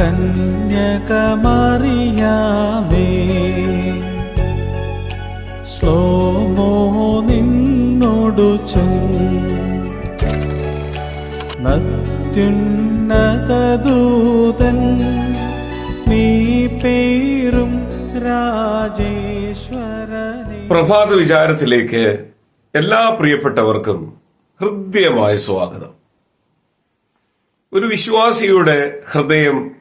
കന്യകമറിയാമേ. ശ്ലോമോ നിന്നോടു നത്യുന്നതദൂതൻ നീ പേരും രാജേശ്വരനേ. പ്രഭാത വിചാരത്തിലേക്ക് എല്ലാ പ്രിയപ്പെട്ടവർക്കും ഹൃദ്യമായ സ്വാഗതം. ഒരു വിശ്വാസിയുടെ ഹൃദയം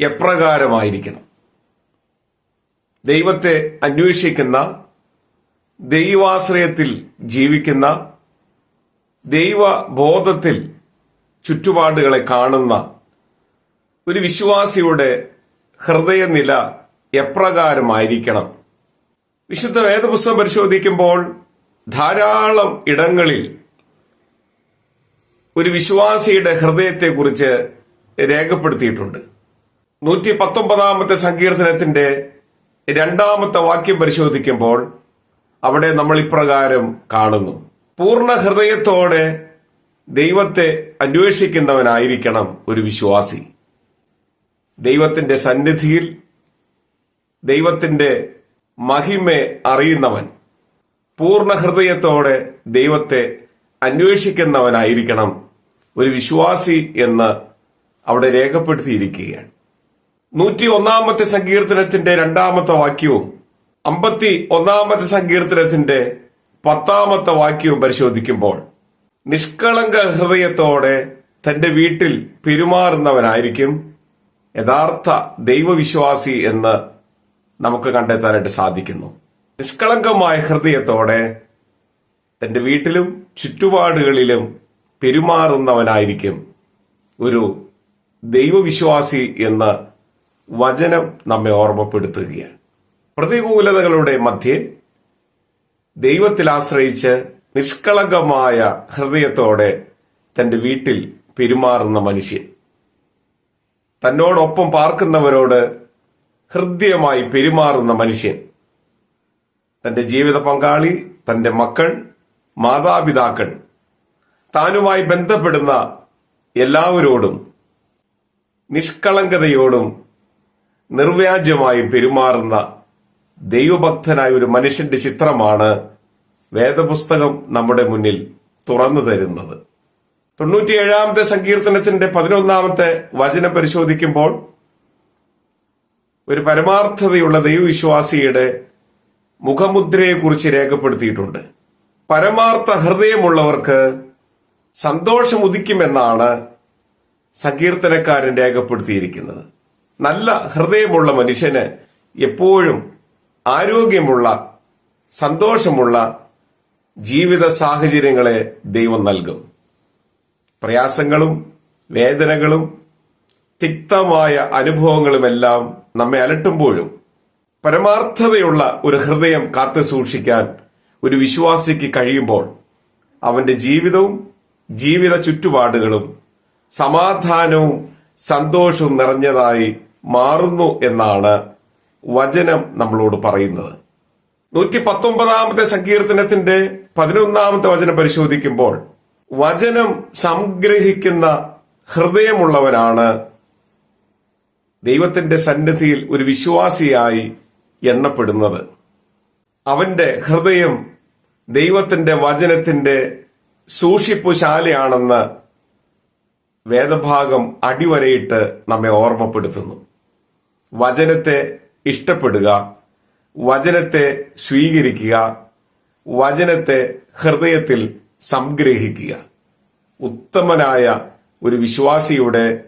എപ്രകാരമായിരിക്കണം? ദൈവത്തെ അന്വേഷിക്കുന്ന ദൈവാശ്രയത്തിൽ ജീവിക്കുന്ന ദൈവബോധത്തിൽ ചുറ്റുപാടുകളെ കാണുന്ന ഒരു വിശ്വാസിയുടെ ഹൃദയനില എപ്രകാരമായിരിക്കണം? വിശുദ്ധ വേദപുസ്തകം പരിശോധിക്കുമ്പോൾ ധാരാളം ഇടങ്ങളിൽ ഒരു വിശ്വാസിയുടെ ഹൃദയത്തെക്കുറിച്ച് രേഖപ്പെടുത്തിയിട്ടുണ്ട്. നൂറ്റി പത്തൊമ്പതാമത്തെ സങ്കീർത്തനത്തിന്റെ രണ്ടാമത്തെ വാക്യം പരിശോധിക്കുമ്പോൾ അവിടെ നമ്മൾ ഇപ്രകാരം കാണുന്നു. പൂർണ ഹൃദയത്തോടെ ദൈവത്തെ അന്വേഷിക്കുന്നവനായിരിക്കണം ഒരു വിശ്വാസി. ദൈവത്തിന്റെ സന്നിധിയിൽ ദൈവത്തിന്റെ മഹിമെ അറിയുന്നവൻ. പൂർണ ഹൃദയത്തോടെ ദൈവത്തെ അന്വേഷിക്കുന്നവനായിരിക്കണം ഒരു വിശ്വാസി എന്ന് അവിടെ രേഖപ്പെടുത്തിയിരിക്കുകയാണ്. നൂറ്റി ഒന്നാമത്തെ സങ്കീർത്തനത്തിന്റെ രണ്ടാമത്തെ വാക്യവും അമ്പത്തി ഒന്നാമത്തെ സങ്കീർത്തനത്തിന്റെ പത്താമത്തെ വാക്യവും പരിശോധിക്കുമ്പോൾ നിഷ്കളങ്ക ഹൃദയത്തോടെ തന്റെ വീട്ടിൽ പെരുമാറുന്നവനായിരിക്കും യഥാർത്ഥ ദൈവവിശ്വാസി എന്ന് നമുക്ക് കണ്ടെത്താനായിട്ട് സാധിക്കുന്നു. നിഷ്കളങ്കമായ ഹൃദയത്തോടെ തന്റെ വീട്ടിലും ചുറ്റുപാടുകളിലും പെരുമാറുന്നവനായിരിക്കും ഒരു ദൈവവിശ്വാസി എന്ന് വചനം നമ്മെ ഓർമ്മപ്പെടുത്തുകയാണ്. പ്രതികൂലതകളുടെ മധ്യേ ദൈവത്തിൽ ആശ്രയിച്ച് നിഷ്കളങ്കമായ ഹൃദയത്തോടെ തന്റെ വീട്ടിൽ പെരുമാറുന്ന മനുഷ്യൻ. തന്നോടൊപ്പം പാർക്കുന്നവരോട് ഹൃദ്യമായി പെരുമാറുന്ന മനുഷ്യൻ. തന്റെ ജീവിത പങ്കാളി തന്റെ മക്കൾ മാതാപിതാക്കൾ. താനുമായി ബന്ധപ്പെടുന്ന എല്ലാവരോടും നിഷ്കളങ്കതയോടും നിർവ്യാജമായും പെരുമാറുന്ന ദൈവഭക്തനായ ഒരു മനുഷ്യന്റെ ചിത്രമാണ് വേദപുസ്തകം നമ്മുടെ മുന്നിൽ തുറന്നു തരുന്നത്. തൊണ്ണൂറ്റിയേഴാമത്തെ സങ്കീർത്തനത്തിന്റെ പതിനൊന്നാമത്തെ വചനം പരിശോധിക്കുമ്പോൾ ഒരു പരമാർത്ഥതയുള്ള ദൈവവിശ്വാസിയുടെ മുഖമുദ്രയെക്കുറിച്ച് രേഖപ്പെടുത്തിയിട്ടുണ്ട്. പരമാർത്ഥ ഹൃദയമുള്ളവർക്ക് സന്തോഷം ഉദിക്കുമെന്നാണ് സങ്കീർത്തനക്കാരൻ രേഖപ്പെടുത്തിയിരിക്കുന്നത്. നല്ല ഹൃദയമുള്ള മനുഷ്യന് എപ്പോഴും ആരോഗ്യമുള്ള സന്തോഷമുള്ള ജീവിത സാഹചര്യങ്ങളെ ദൈവം നൽകും. പ്രയാസങ്ങളും വേദനകളും തിക്തമായ അനുഭവങ്ങളുമെല്ലാം നമ്മെ അലട്ടുമ്പോഴും പരമാർത്ഥതയുള്ള ഒരു ഹൃദയം കാത്തു സൂക്ഷിക്കാൻ ഒരു വിശ്വാസിക്ക് കഴിയുമ്പോൾ അവന്റെ ജീവിതവും ജീവിത ചുറ്റുപാടുകളും സമാധാനവും സന്തോഷവും നിറഞ്ഞതായി മാറുന്നു എന്നാണ് വചനം നമ്മളോട് പറയുന്നത്. നൂറ്റി പത്തൊമ്പതാമത്തെ സങ്കീർത്തനത്തിന്റെ പതിനൊന്നാമത്തെ വചനം പരിശോധിക്കുമ്പോൾ വചനം സംഗ്രഹിക്കുന്ന ഹൃദയമുള്ളവരാണ് ദൈവത്തിന്റെ സന്നിധിയിൽ ഒരു വിശ്വാസിയായി എണ്ണപ്പെടുന്നത്. അവന്റെ ഹൃദയം ദൈവത്തിന്റെ വചനത്തിന്റെ സൂക്ഷിപ്പുശാലയാണെന്ന് വേദഭാഗം അടിവരയിട്ട് നമ്മെ ഓർമ്മപ്പെടുത്തുന്നു. വചനത്തെ ഇഷ്ടപ്പെടുക വചനത്തെ സ്വീകരിക്കുക വചനത്തെ ഹൃദയത്തിൽ സംഗ്രഹിക്കുക. ഉത്തമനായ ഒരു വിശ്വാസിയുടെ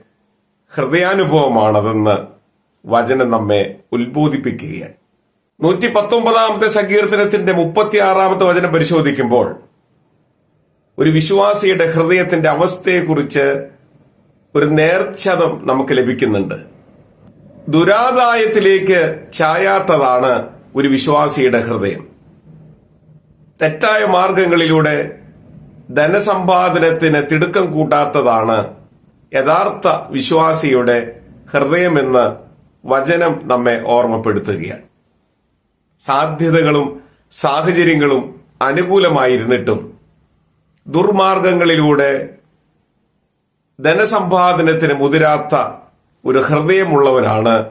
ഹൃദയാനുഭവമാണതെന്ന് വചനം നമ്മെ ഉത്ബോധിപ്പിക്കുകയാണ്. നൂറ്റി പത്തൊമ്പതാമത്തെ സങ്കീർത്തനത്തിന്റെ മുപ്പത്തിയാറാമത്തെ വചനം പരിശോധിക്കുമ്പോൾ ഒരു വിശ്വാസിയുടെ ഹൃദയത്തിന്റെ അവസ്ഥയെക്കുറിച്ച് ഒരു നേർച്ഛതം നമുക്ക് ലഭിക്കുന്നുണ്ട്. ദുരാദായത്തിലേക്ക് ചായാത്തതാണ് ഒരു വിശ്വാസിയുടെ ഹൃദയം. തെറ്റായ മാർഗങ്ങളിലൂടെ ധനസമ്പാദനത്തിന് തിടുക്കം കൂട്ടാത്തതാണ് യഥാർത്ഥ വിശ്വാസിയുടെ ഹൃദയമെന്ന് വചനം നമ്മെ ഓർമ്മപ്പെടുത്തുകയാണ്. സാധ്യതകളും സാഹചര്യങ്ങളും അനുകൂലമായിരുന്നിട്ടും ദുർമാർഗങ്ങളിലൂടെ ധനസമ്പാദനത്തിന് മുതിരാത്ത ഒരു ഹൃദയമുള്ളവനാണ്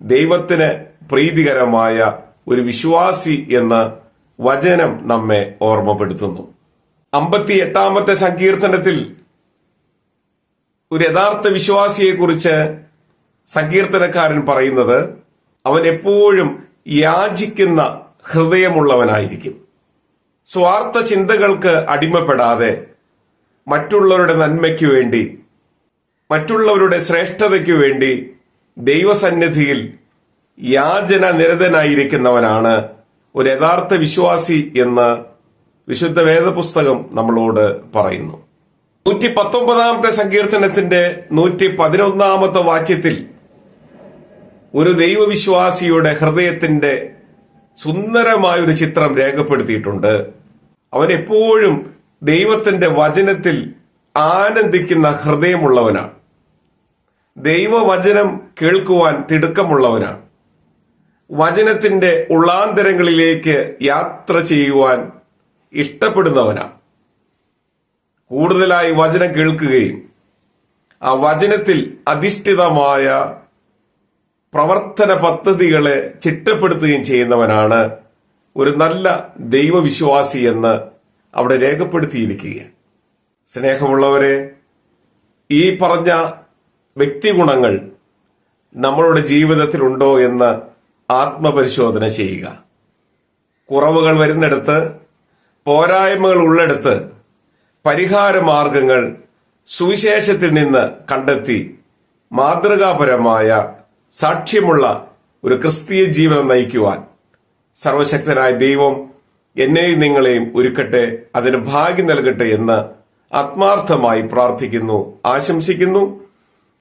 ദൈവത്തിന് പ്രീതികരമായ ഒരു വിശ്വാസി എന്ന് വചനം നമ്മെ ഓർമ്മപ്പെടുത്തുന്നു. അമ്പത്തി എട്ടാമത്തെ സങ്കീർത്തനത്തിൽ ഒരു യഥാർത്ഥ വിശ്വാസിയെ കുറിച്ച് സങ്കീർത്തനക്കാരൻ പറയുന്നത് അവൻ എപ്പോഴും യാചിക്കുന്ന ഹൃദയമുള്ളവനായിരിക്കും. സ്വാർത്ഥ ചിന്തകൾക്ക് അടിമപ്പെടാതെ മറ്റുള്ളവരുടെ നന്മയ്ക്കു വേണ്ടി മറ്റുള്ളവരുടെ ശ്രേഷ്ഠതയ്ക്കു വേണ്ടി ദൈവസന്നിധിയിൽ യാചന നിരതനായിരിക്കുന്നവനാണ് ഒരു യഥാർത്ഥ വിശ്വാസി എന്ന് വിശുദ്ധ വേദപുസ്തകം നമ്മളോട് പറയുന്നു. നൂറ്റി പത്തൊമ്പതാമത്തെ സങ്കീർത്തനത്തിന്റെ നൂറ്റി പതിനൊന്നാമത്തെ വാക്യത്തിൽ ഒരു ദൈവവിശ്വാസിയുടെ ഹൃദയത്തിന്റെ സുന്ദരമായ ഒരു ചിത്രം രേഖപ്പെടുത്തിയിട്ടുണ്ട്. അവൻ എപ്പോഴും ദൈവത്തിന്റെ വചനത്തിൽ ആനന്ദിക്കുന്ന ഹൃദയമുള്ളവനാണ്. ദൈവവചനം കേൾക്കുവാൻ തിടുക്കമുള്ളവനാണ്. വചനത്തിന്റെ ഉള്ളാന്തരങ്ങളിലേക്ക് യാത്ര ചെയ്യുവാൻ ഇഷ്ടപ്പെടുന്നവനാണ്. കൂടുതലായി വചനം കേൾക്കുകയും ആ വചനത്തിൽ അധിഷ്ഠിതമായ പ്രവർത്തന പദ്ധതികളെ ചിട്ടപ്പെടുത്തുകയും ചെയ്യുന്നവനാണ് ഒരു നല്ല ദൈവവിശ്വാസി എന്ന് അവിടെ രേഖപ്പെടുത്തിയിരിക്കുകയാണ്. സ്നേഹമുള്ളവരെ ഈ പറഞ്ഞ വ്യക്തിഗുണങ്ങൾ നമ്മളുടെ ജീവിതത്തിലുണ്ടോ എന്ന് ആത്മപരിശോധന ചെയ്യുക. കുറവുകൾ വരുന്നിടത്ത് പോരായ്മകൾ ഉള്ളിടത്ത് പരിഹാര മാർഗങ്ങൾ സുവിശേഷത്തിൽ നിന്ന് കണ്ടെത്തി മാതൃകാപരമായ സാക്ഷ്യമുള്ള ഒരു ക്രിസ്തീയ ജീവിതം നയിക്കുവാൻ സർവശക്തനായ ദൈവം എന്നെയും നിങ്ങളെയും ഒരുക്കട്ടെ അതിന് ഭാഗ്യം നൽകട്ടെ എന്ന് ആത്മാർത്ഥമായി പ്രാർത്ഥിക്കുന്നു ആശംസിക്കുന്നു.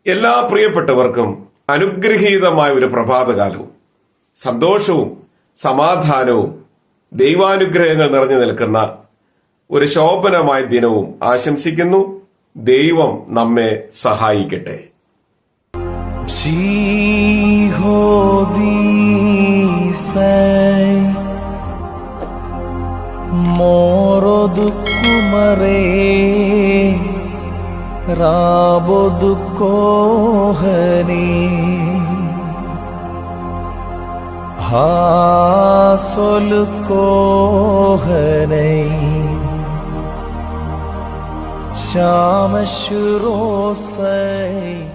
എല്ലാ പ്രിയപ്പെട്ടവർക്കും അനുഗ്രഹീതമായ ഒരു പ്രഭാതകാലവും. സന്തോഷവും സമാധാനവും ദൈവാനുഗ്രഹങ്ങൾ നിറഞ്ഞു നിൽക്കുന്ന ഒരു ശോഭനമായ ദിനവും ആശംസിക്കുന്നു. ദൈവം നമ്മെ സഹായിക്കട്ടെ. Jihodisai वो दुखो हरी हासुल को हरी शाम शुरू से